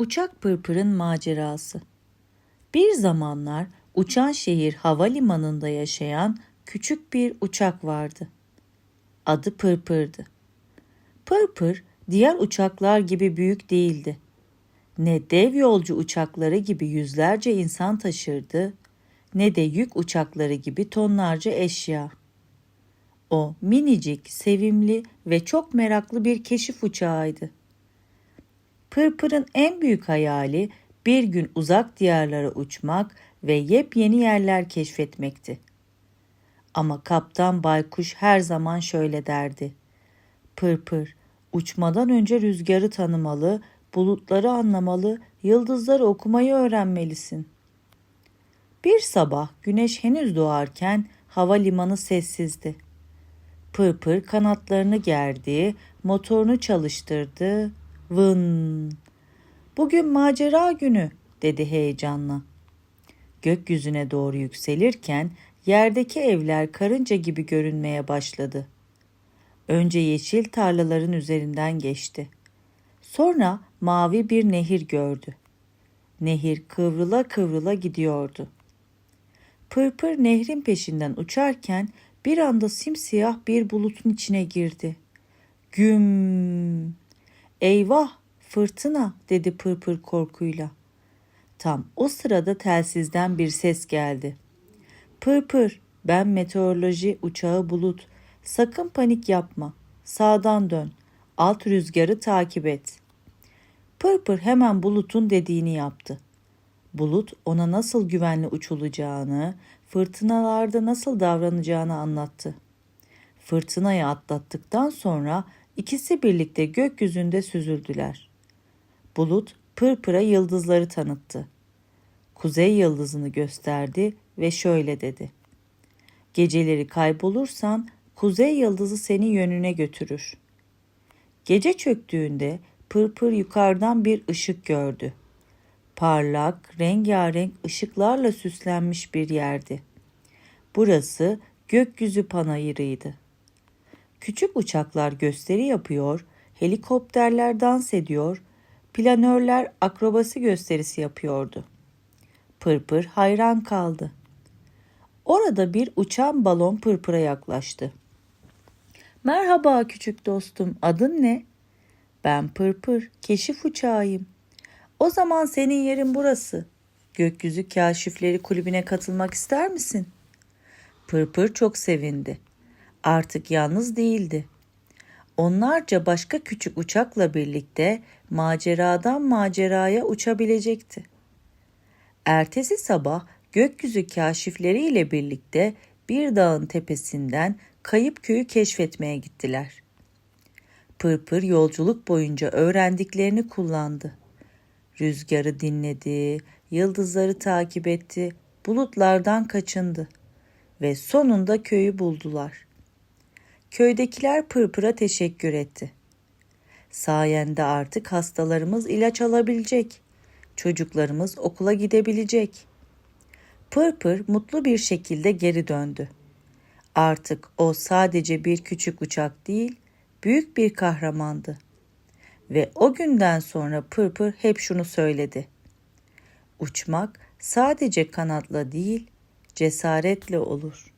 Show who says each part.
Speaker 1: Uçak Pırpır'ın macerası. Bir zamanlar uçan şehir havalimanında yaşayan küçük bir uçak vardı. Adı Pırpır'dı. Pırpır diğer uçaklar gibi büyük değildi. Ne dev yolcu uçakları gibi yüzlerce insan taşırdı, ne de yük uçakları gibi tonlarca eşya. O minicik, sevimli ve çok meraklı bir keşif uçağıydı. Pırpır'ın en büyük hayali bir gün uzak diyarlara uçmak ve yepyeni yerler keşfetmekti. Ama kaptan baykuş her zaman şöyle derdi. Pırpır, uçmadan önce rüzgarı tanımalı, bulutları anlamalı, yıldızları okumayı öğrenmelisin. Bir sabah güneş henüz doğarken havalimanı sessizdi. Pırpır kanatlarını gerdi, motorunu çalıştırdı. Vın! Bugün macera günü dedi heyecanla. Gökyüzüne doğru yükselirken yerdeki evler karınca gibi görünmeye başladı. Önce yeşil tarlaların üzerinden geçti. Sonra mavi bir nehir gördü. Nehir kıvrıla kıvrıla gidiyordu. Pırpır nehrin peşinden uçarken bir anda simsiyah bir bulutun içine girdi. Güm! Eyvah! Fırtına! dedi Pırpır korkuyla. Tam o sırada telsizden bir ses geldi. Pırpır, ben meteoroloji uçağı bulut. Sakın panik yapma. Sağdan dön. Alt rüzgarı takip et. Pırpır hemen bulutun dediğini yaptı. Bulut ona nasıl güvenli uçulacağını, fırtınalarda nasıl davranacağını anlattı. Fırtınayı atlattıktan sonra ikisi birlikte gökyüzünde süzüldüler. Bulut pırpıra yıldızları tanıttı. Kuzey yıldızını gösterdi ve şöyle dedi. Geceleri kaybolursan kuzey yıldızı seni yönüne götürür. Gece çöktüğünde pırpır yukarıdan bir ışık gördü. Parlak, rengarenk ışıklarla süslenmiş bir yerdi. Burası gökyüzü panayırıydı. Küçük uçaklar gösteri yapıyor, helikopterler dans ediyor, planörler akrobasi gösterisi yapıyordu. Pırpır hayran kaldı. Orada bir uçan balon pırpıra yaklaştı. Merhaba küçük dostum, adın ne? Ben Pırpır, keşif uçağıyım. O zaman senin yerin burası. Gökyüzü Kaşifleri Kulübü'ne katılmak ister misin? Pırpır çok sevindi. Artık yalnız değildi. Onlarca başka küçük uçakla birlikte maceradan maceraya uçabilecekti. Ertesi sabah gökyüzü kaşifleri ile birlikte bir dağın tepesinden kayıp köyü keşfetmeye gittiler. Pırpır yolculuk boyunca öğrendiklerini kullandı. Rüzgarı dinledi, yıldızları takip etti, bulutlardan kaçındı ve sonunda köyü buldular. Köydekiler Pırpır'a teşekkür etti. Sayende artık hastalarımız ilaç alabilecek, çocuklarımız okula gidebilecek. Pırpır mutlu bir şekilde geri döndü. Artık o sadece bir küçük uçak değil, büyük bir kahramandı. Ve o günden sonra Pırpır hep şunu söyledi. Uçmak sadece kanatla değil, cesaretle olur.